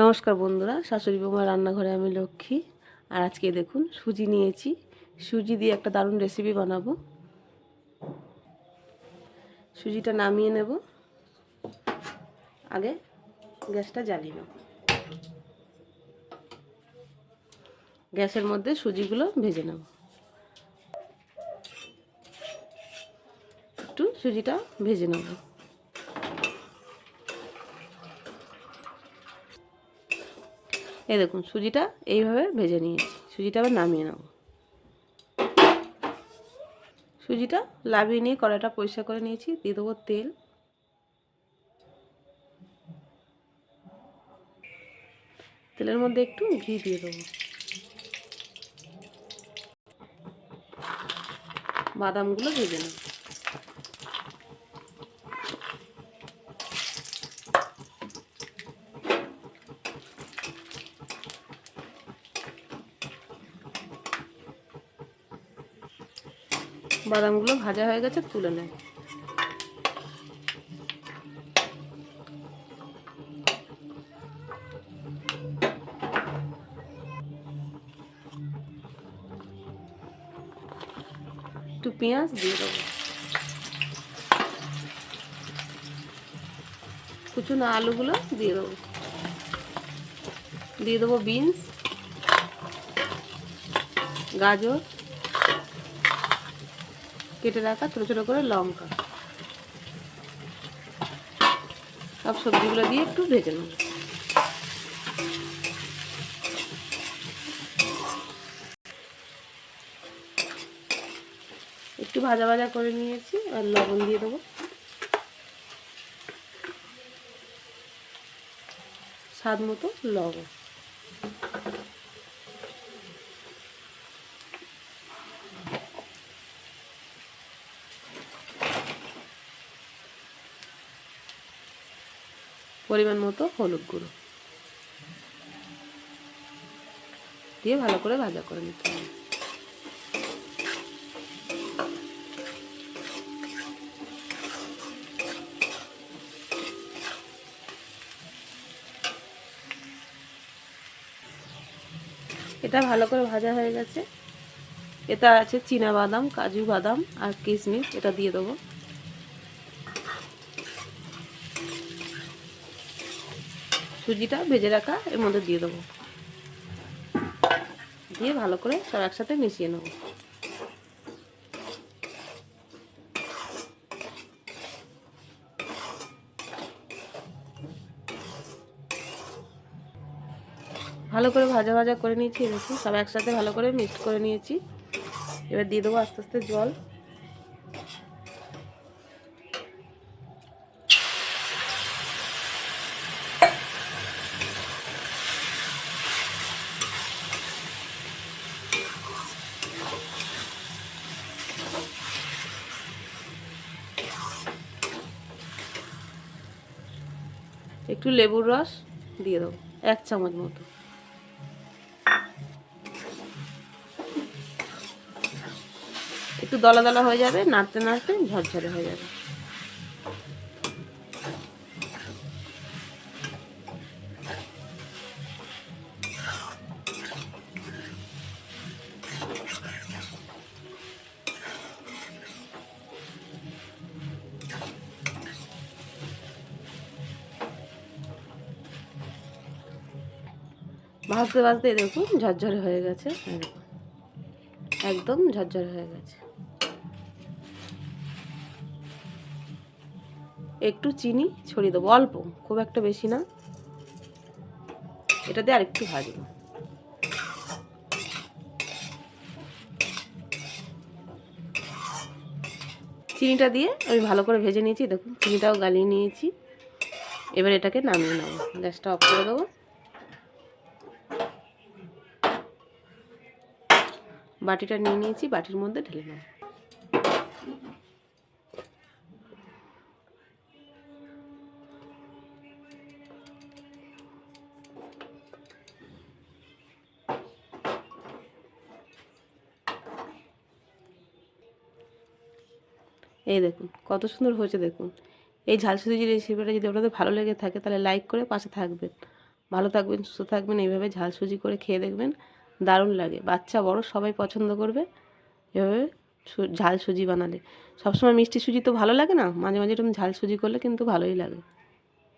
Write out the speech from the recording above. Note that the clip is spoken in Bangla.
নমস্কার বন্ধুরা, শাশুড়ি বৌমার রান্নাঘরে আমি লক্ষ্মী। আর আজকে দেখুন, সুজি নিয়েছি। সুজি দিয়ে একটা দারুণ রেসিপি বানাবো। সুজিটা নামিয়ে নেব। আগে গ্যাসটা জ্বালিয়ে নেব। গ্যাসের মধ্যে সুজিগুলো ভেজে নেব। একটু সুজিটা ভেজে নেব। এই দেখুন, সুজিটা এইভাবে ভেজে নিয়েছি। সুজিটা আবার নামিয়ে নেব। সুজিটা লাভিয়ে নিয়ে কড়াইটা পরিষ্কার করে নিয়েছি। দিয়ে দেবো তেল। তেলের মধ্যে একটু ঘি দিয়ে দেবো। বাদামগুলো ভেজে নেব। বাদামগুলো ভাজা হয়ে গেছে, তুলে নেয় একটু পেঁয়াজ দিয়ে দেবো। কুচুনো আলুগুলো দিয়ে দেবো। দিয়ে দেবো বিনস, গাজর। কেটে রাখা, ছোটো ছোটো করে লঙ্কা। সব সবজিগুলো দিয়ে একটু ভেজে নেব। একটু ভাজা ভাজা করে নিয়েছি, আর লবণ দিয়ে দেবো। স্বাদ মতো লবণ। পরিমাণ মতো হলুদ গুঁড়ো। দিয়ে ভালো করে ভাজা করে নিতে হবে। এটা ভালো করে ভাজা হয়ে গেছে। এটা আছে চীনা বাদাম, কাজু বাদাম আর কিশমিশ, এটা দিয়ে দেবো। সুজিটা ভেজে রাখা, এর মধ্যে দিয়ে দেবো। দিয়ে ভালো করে সব একসাথে মিশিয়ে নেব। ভালো করে ভাজা ভাজা করে নিয়েছি, দেখুন, সব একসাথে ভালো করে মিক্সড করে নিয়েছি। এবার দিয়ে দেবো আস্তে আস্তে জল। একটু লেবুর রস দিয়ে দেবো এক চামচ মতো। একটু দলা দলা হয়ে যাবে, নাড়তে নাড়তে ঝরঝরে হয়ে যাবে। ভাজতে ভাজতে দেখুন ঝরঝরে হয়ে গেছে। একদম ঝরঝরে হয়ে গেছে। একটু চিনি ছড়িয়ে দেবো, অল্প, খুব একটা বেশি না। এটা দিয়ে আরেকটু ভাজবো। চিনিটা দিয়ে আমি ভালো করে ভেজে নিয়েছি, দেখুন, চিনিটাও গালিয়ে নিয়েছি। এবার এটাকে নামিয়ে নেব, গ্যাসটা অফ করে দেবো। বাটিটা নিয়ে নিয়েছি, বাটির মধ্যে ঢেলে নেব। এই দেখুন, কত সুন্দর হয়েছে দেখুন। এই ঝাল সুজি রেসিপিটা যদি আপনাদের ভালো লেগে থাকে, তাহলে লাইক করে পাশে থাকবেন। ভালো থাকবেন, সুস্থ থাকবেন, এইভাবে ঝাল সুজি করে খেয়ে দেখবেন। দারুণ লাগে। বাচ্চা বড়, সবাই পছন্দ করবে। এভাবে ঝাল সুজি বানালে। সবসময় মিষ্টি সুজি তো ভালো লাগে না? মাঝে মাঝে এরকম ঝাল সুজি করলে কিন্তু ভালোই লাগে।